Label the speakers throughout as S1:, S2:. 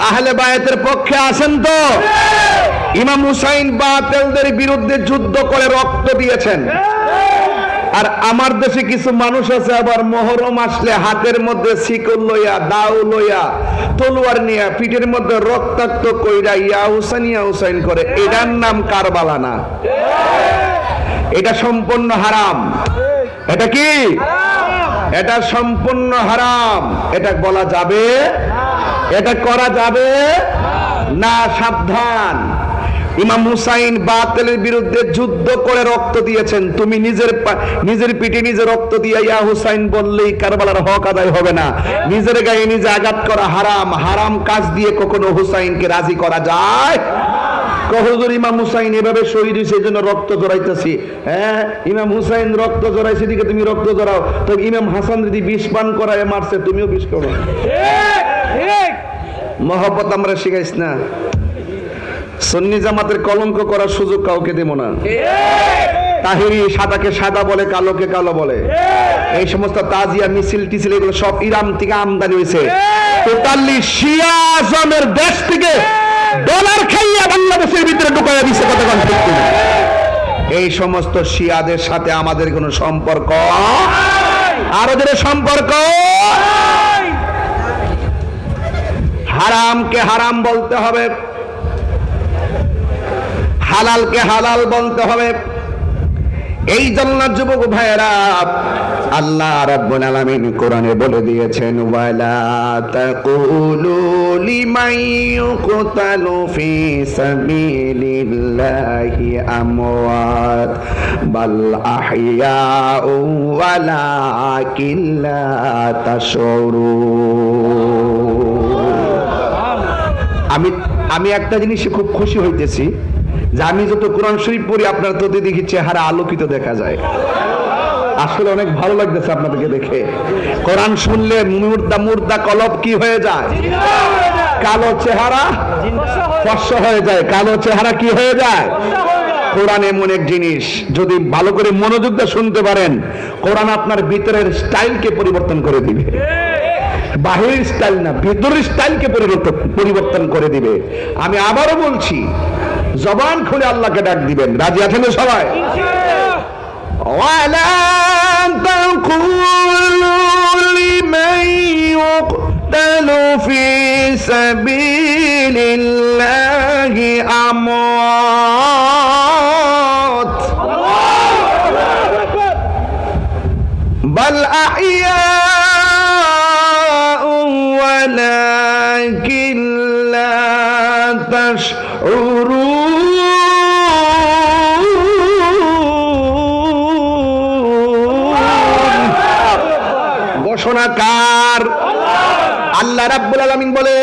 S1: আহলে বায়াতের পক্ষে আছেন তো? ইমাম হুসাইন বাতেলদের বিরুদ্ধে যুদ্ধ করে রক্ত দিয়েছেন। আর আমার দেশে কিছু মানুষ আছে, আবার মহরম আসলে হাতের মধ্যে শিকল লইয়া, দাও লইয়া, তলোয়ার নিয়া পিঠের মধ্যে রক্তাক্ত কইরা ইয়া হুসাইন ইয়া হুসাইন করে। এটার নাম কারবালা না। এটা সম্পূর্ণ হারাম। এটা কি? এটা সম্পূর্ণ হারাম। এটা বলা যাবে এটা করা যাবে না সাবধান। ইমাম হুসাইন বাতিলের বিরুদ্ধে যুদ্ধ করে রক্ত দিয়েছেন। তুমি নিজের নিজের পিঠে নিজে রক্ত দিয়ে ইয়া হুসাইন বললেই কারবালার হক আদায় হবে না। নিজের গায়ে নিজে আঘাত করা হারাম। হারাম কাজ দিয়ে কখনো হুসাইনকে রাজি করা যায়? কহজুর ইমাম হুসাইন এভাবে শহীদ এই জন্য রক্ত জড়াইতেছি। হ্যাঁ ইমাম হুসাইন রক্ত জড়াইছে দিকে তুমি রক্ত জড়াও। তো ইমাম হাসান যদি বিষ পান করায় মারছে, তুমিও বিষ করো মহব্বত আমরা শিখাইস না। সন্নি জামাতের কলঙ্ক করার সুযোগ কাউকে দেব না। তাহিরি সাদাকে সাদা বলে, কালোকে কালো বলে। এই সমস্ত তাজিয়া মিছিল টিছিল এগুলো সব থেকে আমদানি হয়েছে। টোটালি শিয়া আজমের দেশ থেকে ডলার খাইয়া বাংলাদেশের ভিতরে ঢুকাইয়া এই সমস্ত শিয়াদের সাথে আমাদের কোনো সম্পর্ক? আর সম্পর্ক? হারামকে হারাম বলতে হবে। হালালকে হালাল বলতে হবে। এই জন্য যুবক ভাইয়েরা, আল্লাহ আলামিন কোরআনে বলে দিয়েছেন, ওয়ালা তাকুলু লিমান ইউকতালু ফি সাবিলিল্লাহি আমওয়াত, বাল আহইয়াউ ওয়ালাকিন লা আমি আমি একটা জিনিসে খুব খুশি হইতেছি যে আমি যত কোরআন শরীফ পড়ি, আপনার তত দেখি চেহারা আলোকিত দেখা যায়। আসলে অনেক ভালো লাগতেছে আপনাদেরকে দেখে। কোরআন শুনলে মুর্দা মুর্দা কলব কি হয়ে যায়? কালো চেহারা ফর্সা হয়ে যায়। কালো চেহারা কি হয়ে যায়? কোরআন এমন এক জিনিস। যদি ভালো করে মনোযোগ দিয়ে শুনতে পারেন, কোরআন আপনার ভিতরের স্টাইলকে পরিবর্তন করে দিবে। বাহিরের স্টাইল না ভেতরের স্টাইলকে পরিবর্তন পরিবর্তন করে দিবে আমি আবারও বলছি জবান খুলে আল্লাহকে ডাক দিবেন রাজি আছেন তো সবাই ولا تقولوا لمن يقتل في سبيل ولكن لا تشعرون ঘোষণাকার আল্লাহ রাব্বুল আলামিন বলে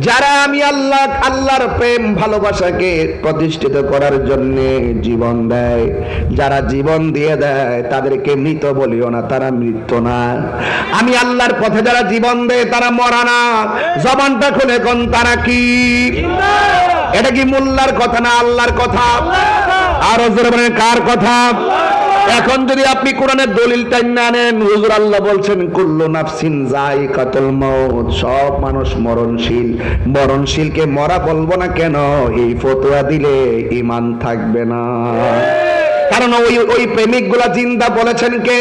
S1: যারা আমি আল্লাহ আল্লাহর প্রেম ভালোবাসাকে প্রতিষ্ঠিত করার জন্য জীবন দেয় যারা জীবন দিয়ে দেয় তাদেরকে মৃত বলিও না তারা মৃত্যু না। আমি আল্লাহর পথে যারা জীবন দেয় তারা মরা না। জবানটা খুলে কোন তারা কি? এটা কি মোল্লার কথা না আল্লাহর কথা? আর কার কথা! এখন যদি আপনি কোরআনের দলিলটা না নেন হুজুর আল্লাহ বলছেন কুল্লু নাফসিন যাই কাতল মৌত সব মানুষ মরণশীল। মরণশীলকে মরা বলব না কেন? এই ফতোয়া দিলে ইমান থাকবে না। কারণ ওই ওই প্রেমিকগুলা জিন্দা বলেছেন কে?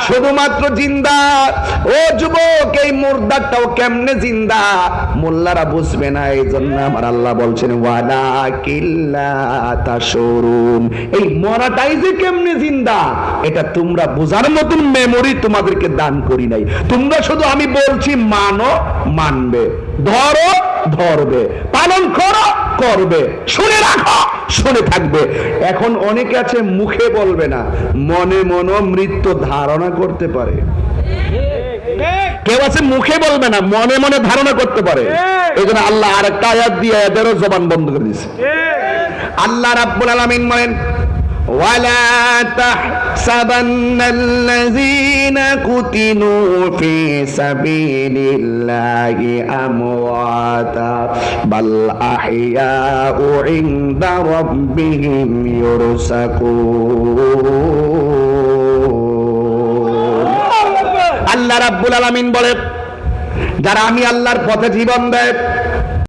S1: শুধুমাত্র জিন্দা। ও যুবক, এই মুর্দাটাও কেমনে জিন্দা? মোল্লারা বুঝবে না এই জন্য আমার আল্লাহ বলছেন ওয়ালা কিল্লা তাশরুন। এই মরাটাই যে কেমনে জিন্দা, এটা তোমরা বোঝার মতন মেমোরি তোমাদেরকে দান করি নাই। তোমরা শুধু আমি বলছি, মানো, মানবে। ধরো, ধরবে। পালন করো, করবে। শুনে রাখো। শুনে থাকবে। এখন অনেকে আছে মুখে বলবে না মনে মন মৃত্যু ধারণা করতে পারে। কেউ আছে মুখে বলবে না মনে মনে ধারণা করতে পারে। এই জন্য আল্লাহ আর একটা আয়াত দিয়ে এদেরও জবান বন্ধ করে দিয়েছে। আল্লাহ রাব্বুল আলামিন বলেন ولا تحسبن الذين قتلوا في سبيل الله أمواتا بل أحياء عند ربهم يرزقون আল্লাহ রাব্বুল আলামিন বলে যারা আমি আল্লাহর পথে জীবন দেয়